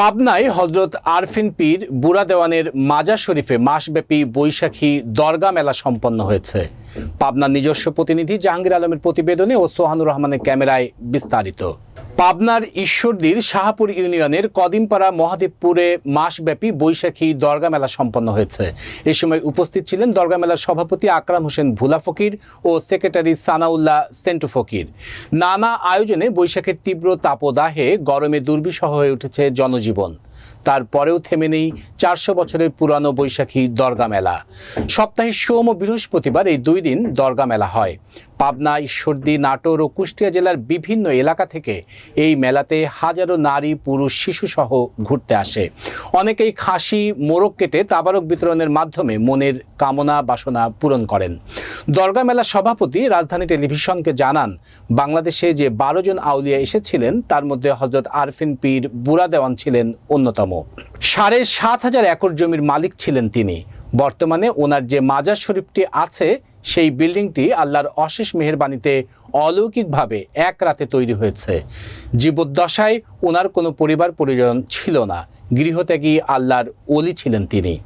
পাবনায় হজরত আরফিন পীর বুড়া দেওয়ানের মাজার শরীফে মাসব্যাপী বৈশাখী দরগা মেলা সম্পন্ন হয়েছে। পাবনার নিজস্ব প্রতিনিধি জাহাঙ্গীর আলমের প্রতিবেদনে ও সোহানুর রহমানের ক্যামেরায় বিস্তারিত। পাবনার ঈশ্বরদীর শাহাপুর ইউনিয়নের কদিমপাড়া মহাদেবপুরে মাসব্যাপী বৈশাখী দরগা মেলা সম্পন্ন হয়েছে। এ সময় উপস্থিত ছিলেন দরগা মেলার সভাপতি আকরাম হোসেন ভুলা ফকির ও সেক্রেটারি সানাউল্লাহ সেন্টু ফকির। নানা আয়োজনে বৈশাখের তীব্র তাপদাহে গরমে দুর্বিষহ হয়ে উঠেছে জনজীবন। তারপরেও থেমে নেই চারশো বছরের পুরানো বৈশাখী দরগা মেলা। সপ্তাহে সোম ও বৃহস্পতিবার এই দুই দিন দরগা মেলা হয়। পাবনা, ঈশ্বরদী, নাটোর ও কুষ্টিয়া জেলার বিভিন্ন এলাকা থেকে এই মেলাতে হাজারো নারী, পুরুষ, শিশু সহ ঘুরতে আসে। অনেকেই খাসি, মোরগ কেটে তাবারক বিতরণের মাধ্যমে মনের কামনা, বাসনা পূরণ করেন। দরগা মেলার সভাপতি রাজধানী টেলিভিশনকে জানান, বাংলাদেশে যে বারো জন আউলিয়া এসেছিলেন, তার মধ্যে হজরত আরফিন পীর বুড়া দেওয়ান ছিলেন অন্যতম। সাড়ে সাত হাজার একর জমির মালিক ছিলেন তিনি। বর্তমানে ওনার যে মাজার শরীফটি আছে সেই বিল্ডিংটি আল্লাহর অশেষ মেহেরবানীতে অলৌকিকভাবে এক রাতে তৈরি হয়েছে। জীবদ্দশায় ওনার কোনো পরিবার পরিজন ছিল না। গৃহত্যাগী আল্লাহর অলি ছিলেন তিনি।